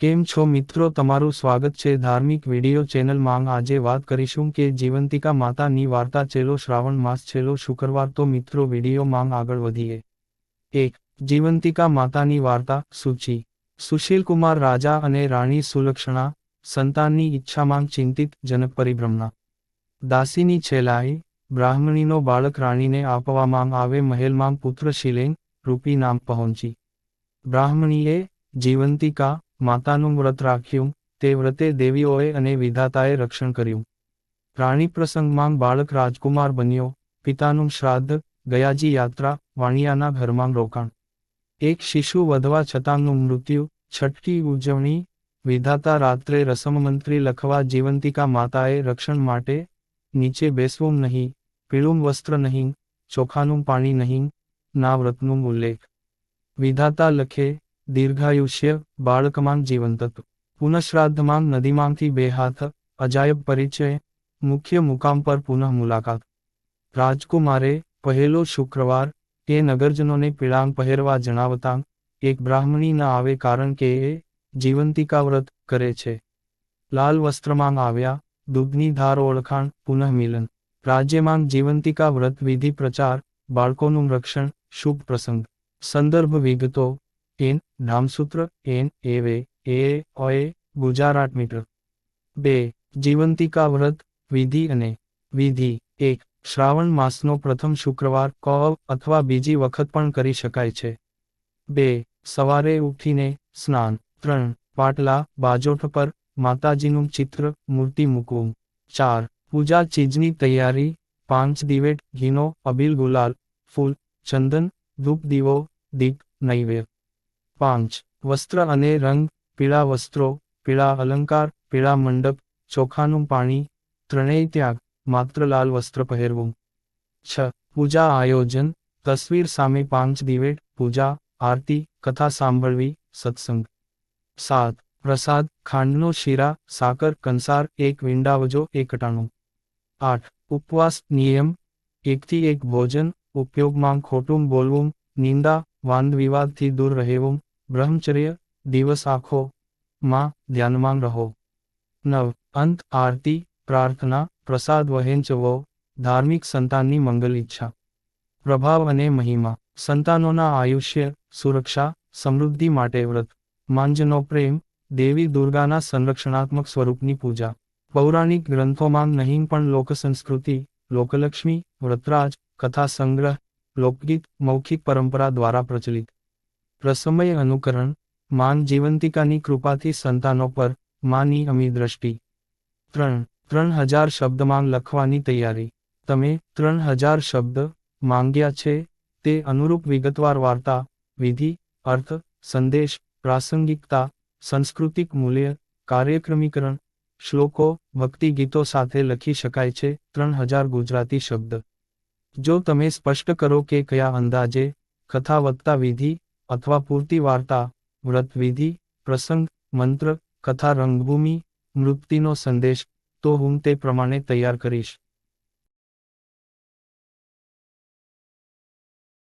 કેમ છો મિત્રો? તમારું સ્વાગત છે ધાર્મિક વિડિયો ચેનલમાં. આજે વાત કરીશું કે જીવંતિકા માતાની વાર્તા છેલ્લો શ્રાવણ માસ છેલ્લો શુક્રવાર. તો મિત્રો, વિડિયોમાં આગળ વધીએ. એક, જીવંતિકા માતાની વાર્તા. સૂચિ. સુશીલકુમાર રાજા અને રાણી સુલક્ષણા, સંતાનની ઈચ્છામાં ચિંતિત, જનક પરિભ્રમણા. દાસીની છેલાઈ, બ્રાહ્મણીનો બાળક રાણીને આપવામાં આવે મહેલમાં પુત્ર શિલેન, રૂપી નામ પહોંચી. બ્રાહ્મણીએ જીવંતિકા માતાનું વ્રત રાખ્યું, તે વ્રતે દેવીઓએ અને વિધાતાએ રક્ષણ કર્યું. રાણી પ્રસંગમાં બાળક રાજકુમાર બન્યો, પિતાનું શ્રાદ્ધ, ગયાજી યાત્રા, વાણિયાના ઘરમાં રોકાણ. એક શિશુ વધવા છતાંનું મૃત્યુ છઠ્ઠી ઉજવણી, વિધાતા રાત્રે રસમમંત્રી લખવા જીવંતિકા માતાએ રક્ષણ માટે નીચે બેસવું નહીં, પીળું વસ્ત્ર નહીં, ચોખાનું પાણી નહીં, ના વ્રતનું ઉલ્લેખ. વિધાતા લખે દીર્ઘાયુષ્ય બાળકમાન જીવંતત પુનઃશ્રાદ્ધમાન નદીમાંથી બે હાથ અજાયબ પરિચય, મુખ્ય મુકામ પર પુનઃ મુલાકાત. રાજકુમારે પહેલો શુક્રવાર એ નગરજનોને પીળાંગ પહેરવા જણાવતા, એક બ્રાહ્મણી ના આવે કારણ કે એ જીવંતિકા વ્રત કરે છે. લાલ વસ્ત્રમાં આવ્યા, દૂધની ધાર ઓળખાણ, પુનઃ મિલન. રાજ્યમાં જીવંતિકા વ્રત વિધિ પ્રચાર, બાળકોનું રક્ષણ, શુભ પ્રસંગ. સંદર્ભ વિગતો એન નામસૂત્ર એન એવે એ ઓએ ગુજારાટ મીટર બે, જીવંતિકા વ્રત, વિધિ અને વિધિ. એક, શ્રાવણ માસનો પ્રથમ શુક્રવાર ક અથવા બીજી વખત પણ કરી શકાય છે. બે, સવારે ઉઠીને સ્નાન. ત્રણ, પાટલા, બાજોઠ પર માતાજીનું ચિત્ર, મૂર્તિ મૂકવું. ચાર, પૂજા ચીજની તૈયારી. પાંચ, દિવેટ, ઘીનો અબીલ ગુલાલ, ફૂલ, ચંદન, ધૂપ દીવો, દીપ, નૈવેદ્ય. પાંચ, વસ્ત્ર અને રંગ, પીળા વસ્ત્રો, પીળા અલંકાર, પીળા મંડપ, ચોખાનું પાણી, ત્રણેય ત્યાગ, માત્ર લાલ વસ્ત્ર પહેરવું. છ, પૂજા આયોજન, તસવીર સામે પાંચ દિવેટ, પૂજા, આરતી, કથા સાંભળવી, સત્સંગ. સાત, પ્રસાદ, ખાંડનો શીરા, સાકર, કંસાર, એક વિંડાવજો એકટાણું આઠ, ઉપવાસ, નિયમ, એકથી એક ભોજન, ઉપયોગમાં ખોટું બોલવું, નિંદા વાદ વિવાદથી દૂર રહેવું બ્રહ્મચર્ય દિવસ આખો માં ધ્યાનમાં રહો. નવ. અંત આરતી, પ્રાર્થના, પ્રસાદ વહેંચવો ધાર્મિક સંતાનની મંગલ ઈચ્છા. પ્રભાવ અને મહિમા. સંતાનોના આયુષ્ય, સુરક્ષા, સમૃદ્ધિ માટે વ્રત. માંજનો પ્રેમ. દેવી દુર્ગાના સંરક્ષણાત્મક સ્વરૂપની પૂજા. પૌરાણિક ગ્રંથોમાં નહીં પણ લોકસંસ્કૃતિ, લોકલક્ષ્મી, વ્રતરાજ કથા સંગ્રહ લોકગીત, મૌખિક પરંપરા દ્વારા પ્રચલિત. પ્રસમય અનુકરણ, માન જીવંતિકાની કૃપાથી સંતાનો પર, માની અમી દ્રષ્ટિ. ત્રણ ત્રણ હજાર શબ્દમાં લખવાની તૈયારી. તમે ત્રણ હજાર શબ્દ માંગ્યા છે, તે અનુરૂપ વિગતવાર વાર્તા, વિધિ, અર્થ, સંદેશ, પ્રાસંગિકતા, સાંસ્કૃતિક મૂલ્ય, કાર્યક્રમીકરણ, શ્લોકો, ભક્તિ ગીતો સાથે લખી શકાય છે, ત્રણ હજાર ગુજરાતી શબ્દ. જો તમે સ્પષ્ટ કરો કે કયા અંદાજે કથા વત્તા વિધિ અથવા પૂરતી વાર્તા વ્રતવિધિ પ્રસંગ, મંત્ર, કથા, રંગભૂમિ મૃત્યુનો સંદેશ, તો હું તે પ્રમાણે તૈયાર કરીશ.